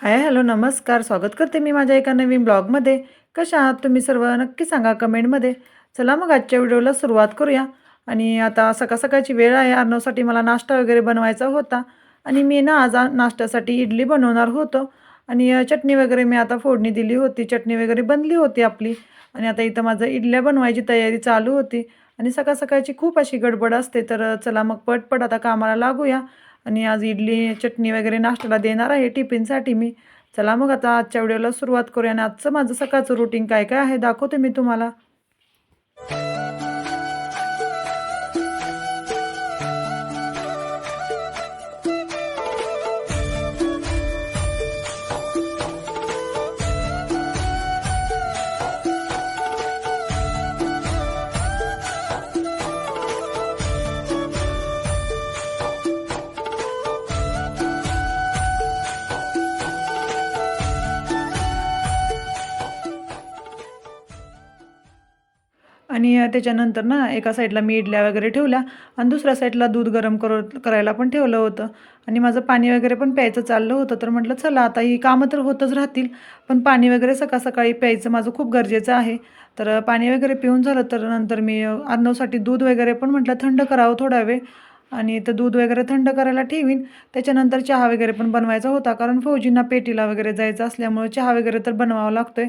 Hi hello नमस्कार. स्वागत करते मी माझ्या एका नवीन ब्लॉगमध्ये. कशा आहात तुम्ही सर्व? नक्की सांगा कमेंटमध्ये. चला मग आजच्या व्हिडिओला सुरुवात करूया. आणि आता सकाळ सकाळची वेळ आहे. अर्णवसाठी मला नाश्ता वगैरे बनवायचा होता. आणि मी ना आज नाश्त्यासाठी इडली बनवणार होतो. आणि चटणी वगैरे मी आता फोडणी दिली होती. चटणी वगैरे बनली होती आपली. आणि आता इथं माझं इडल्या बनवायची तयारी चालू होती. आणि सकाळ सकाळची खूप अशी गडबड असते. तर चला मग पटपट आता कामाला लागूया. आणि आज इडली चटणी वगैरे नाश्त्याला देणार आहे. टिफिनसाठी मी. चला मग आता आजच्या व्हिडिओला सुरुवात करूया आणि आजचं माझं सकाळचं रुटीन काय काय आहे दाखवते मी तुम्हाला. आणि त्याच्यानंतर ना एका साईडला मी इडल्या वगैरे ठेवल्या आणि दुसऱ्या साईडला दूध गरम कर करायला पण ठेवलं होतं. आणि माझं पाणी वगैरे पण प्यायचं चाललं होतं. तर म्हटलं चला आता ही कामं तर होतच राहतील पण पाणी वगैरे सकाळ सकाळी प्यायचं माझं खूप गरजेचं आहे. तर पाणी वगैरे पिऊन झालं तर नंतर मी अ, दूध वगैरे पण म्हटलं थंड करावं थोडा वेळ. आणि तर दूध वगैरे थंड करायला ठेवीन. त्याच्यानंतर चहा वगैरे पण बनवायचा होता कारण फौजींना पेटीला वगैरे जायचं असल्यामुळे चहा वगैरे तर बनवावा आहे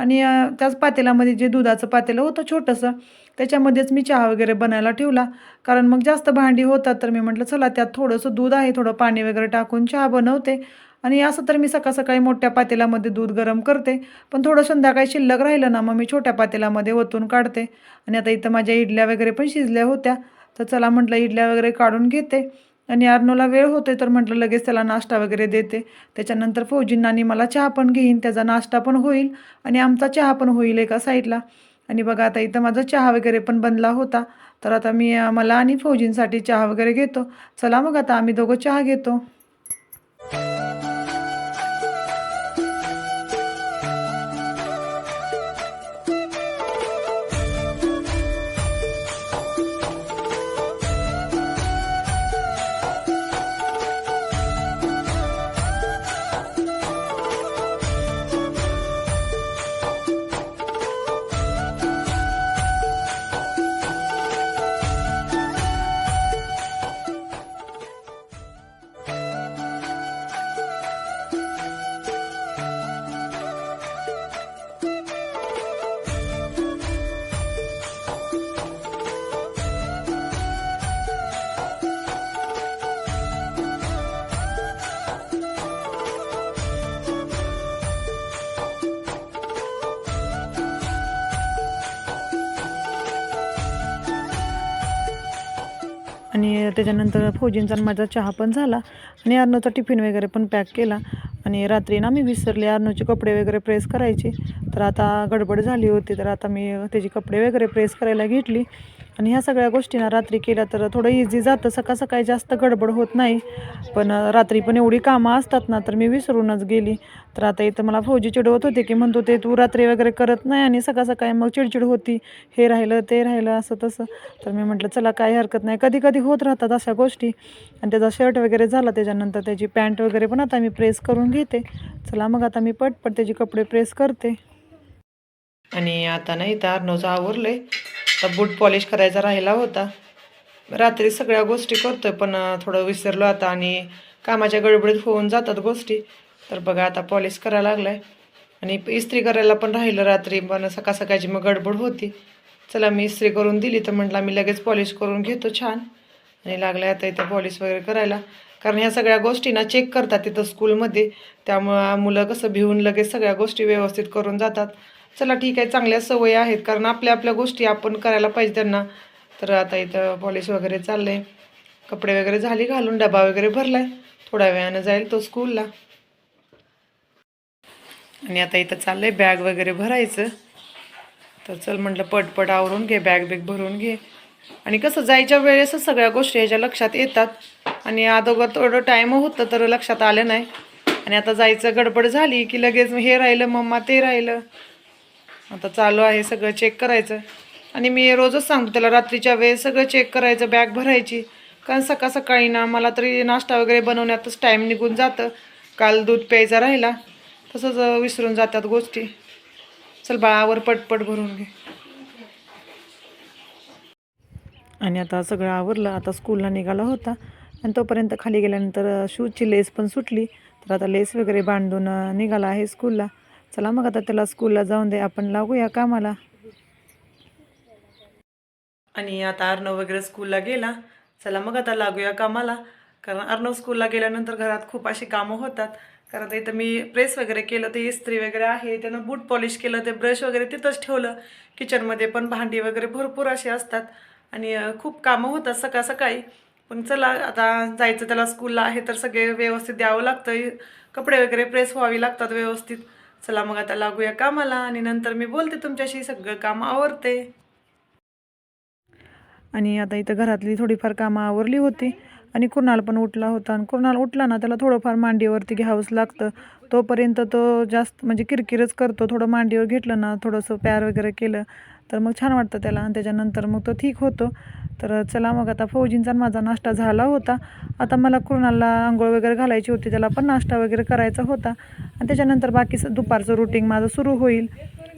आणि त्याच पातेल्यामध्ये जे दुधाचं पातेलं होतं छोटंसं त्याच्यामध्येच मी चहा वगैरे बनायला ठेवला. कारण मग जास्त भांडी होतात तर मी म्हटलं चला त्यात थोडंसं दूध आहे थोडं पाणी वगैरे टाकून चहा बनवते. आणि असं तर मी सकाळ सकाळी मोठ्या पातेल्यामध्ये दूध गरम करते. पण थोडं संध्याकाळी शिल्लक राहिलं ना मग मी छोट्या पातेल्यामध्ये ओतून काढते. आणि आता इथं माझ्या इडल्या वगैरे पण शिजल्या होत्या. तर चला म्हटलं इडल्या वगैरे काढून घेते. आणि अर्नोला वेळ होते तर म्हटलं लगेच त्याला नाश्ता वगैरे देते. त्याच्यानंतर फौजींना आणि मला चहा पण घेईन त्याचा नाश्ता पण होईल आणि आमचा चहा पण होईल एका साईडला. आणि बघा आता इथं माझा चहा वगैरे पण बनला होता. तर आता मी मला आणि फौजींसाठी चहा वगैरे घेतो. चला मग आता आम्ही दोघं चहा घेतो. त्याच्यानंतर फौजींचा माझा चहा पण झाला. आणि अर्नोचा टिफिन वगैरे पण पॅक केला. आणि रात्री ना मी विसरले. अर्नोचे कपडे वगैरे प्रेस करायचे. तर आता गडबड झाली होती. तर आता मी त्याचे कपडे वगैरे प्रेस करायला घेतली. आणि ह्या सगळ्या गोष्टींना रात्री केल्या तर थोडं इझी जातं. सकाळ सकाळी जास्त गडबड होत नाही. पण रात्री पण एवढी कामं असतात ना तर मी विसरूनच गेली. तर आता इथं मला फौजी चिडवत होते की म्हणतो ते तू रात्री वगैरे करत नाही आणि सकाळ सकाळी मग चिडचिड होती. हे राहिलं ते राहिलं असं तसं. तर मी म्हटलं चला काही हरकत नाही. कधी कधी होत राहतात अशा गोष्टी. आणि त्याचा शर्ट वगैरे झाला त्याच्यानंतर त्याची पॅन्ट वगैरे पण आता मी प्रेस करून घेते. चला मग आता मी पटपट त्याचे कपडे प्रेस करते. आणि आता नाही तर अर्नवचं आहे आता बूट पॉलिश करायचा राहिला होता. रात्री सगळ्या गोष्टी करतोय पण थोडं विसरलो आता आणि कामाच्या गडबडीत होऊन जातात गोष्टी. तर बघा आता पॉलिश करायला लागलाय. आणि इस्त्री करायला पण राहिलं रात्री पण सकाळ सकाळची मग गडबड होती. चला मी इस्त्री करून दिली तर म्हटलं मी लगेच पॉलिश करून घेतो छान. आणि लागलं आता इथं पॉलिश वगैरे करायला. कारण ह्या सगळ्या गोष्टींना चेक करतात तिथं स्कूलमध्ये त्यामुळं मुलं कसं भिवून लगेच सगळ्या गोष्टी व्यवस्थित करून जातात. चला ठीक आहे चांगल्या सवयी आहेत कारण आपल्या आपल्या गोष्टी आपण करायला पाहिजे त्यांना. तर आता इथं पॉलिश वगैरे चाललंय. कपडे वगैरे झाली घालून डबा वगैरे भरलाय. थोड्या वेळानं जाईल तो स्कूलला आणि आता इथं चाललंय बॅग वगैरे भरायचं. तर चल म्हटलं पटपट आवरून घे बॅग बिग भरून घे. आणि कसं जायच्या वेळेस सगळ्या गोष्टी ह्याच्या लक्षात येतात. आणि अदोगर थोडं टाईम होतं तर लक्षात आलं नाही. आणि आता जायचं गडबड झाली की लगेच हे राहिलं मम्मा ते राहिलं. आता चालू आहे सगळं चेक करायचं. आणि मी रोजच सांगतो त्याला रात्रीच्या वेळेस सगळं चेक करायचं बॅग भरायची. कारण सकाळ सकाळी ना मला तरी नाश्ता वगैरे बनवण्यातच टाईम निघून जातं. काल दूध प्यायचा राहिला तसंच विसरून जातात गोष्टी. चल बाळावर पटपट भरून घे. आणि आता सगळं आवरलं आता स्कूलला निघाला होता. आणि तोपर्यंत खाली गेल्यानंतर शूजची लेस पण सुटली. तर आता लेस वगैरे बांधून निघाला आहे स्कूलला चला मग आता त्याला स्कूलला जाऊन दे आपण लागूया कामाला. आणि आता अर्णव वगैरे स्कूलला गेला. चला मग आता लागूया कामाला. कारण अर्णव स्कूलला गेल्यानंतर घरात खूप अशी कामं होतात. कारण इथं मी प्रेस वगैरे केलं ते इस्त्री वगैरे आहे त्यानं बूट पॉलिश केलं ते ब्रश वगैरे तिथंच ठेवलं. किचनमध्ये पण भांडी वगैरे भरपूर अशी असतात. आणि खूप कामं होतात सकाळ सकाळी. पण चला आता जायचं त्याला स्कूलला आहे तर सगळे व्यवस्थित द्यावं लागतं कपडे वगैरे प्रेस व्हावी लागतात व्यवस्थित. चला मग आता लागूया कामाला आणि नंतर मी बोलते तुमच्याशी सगळं काम आवरते. आणि आता इथं घरातली थोडीफार कामं आवरली होती आणि कुणाल पण उठला होता. आणि कुणाल उठला ना त्याला थोडंफार मांडीवरती घ्यावंच लागतं. तोपर्यंत तो जास्त म्हणजे किरकिरच करतो. थोडं मांडीवर घेतलं ना थोडंसं प्यार वगैरे केलं. तर मग छान वाटतं त्याला. आणि त्याच्यानंतर मग तो ठीक होतो. तर चला मग आता फौजींचा आणि माझा नाश्ता झाला होता. आता मला कुणाला आंघोळ वगैरे घालायची होती. त्याला पण नाश्ता वगैरे करायचा होता. आणि त्याच्यानंतर बाकी दुपारचं रुटीन माझं सुरू होईल.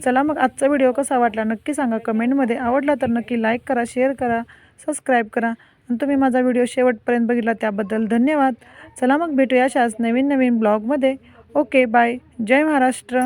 चला मग आजचा व्हिडिओ कसा वाटला नक्की सांगा कमेंटमध्ये आवडला तर नक्की लाईक करा शेअर करा सबस्क्राईब करा. आणि तुम्ही माझा व्हिडिओ शेवटपर्यंत बघितला त्याबद्दल धन्यवाद. चला मग भेटूया अशाच नवीन नवीन ब्लॉगमध्ये ओके बाय जय महाराष्ट्र.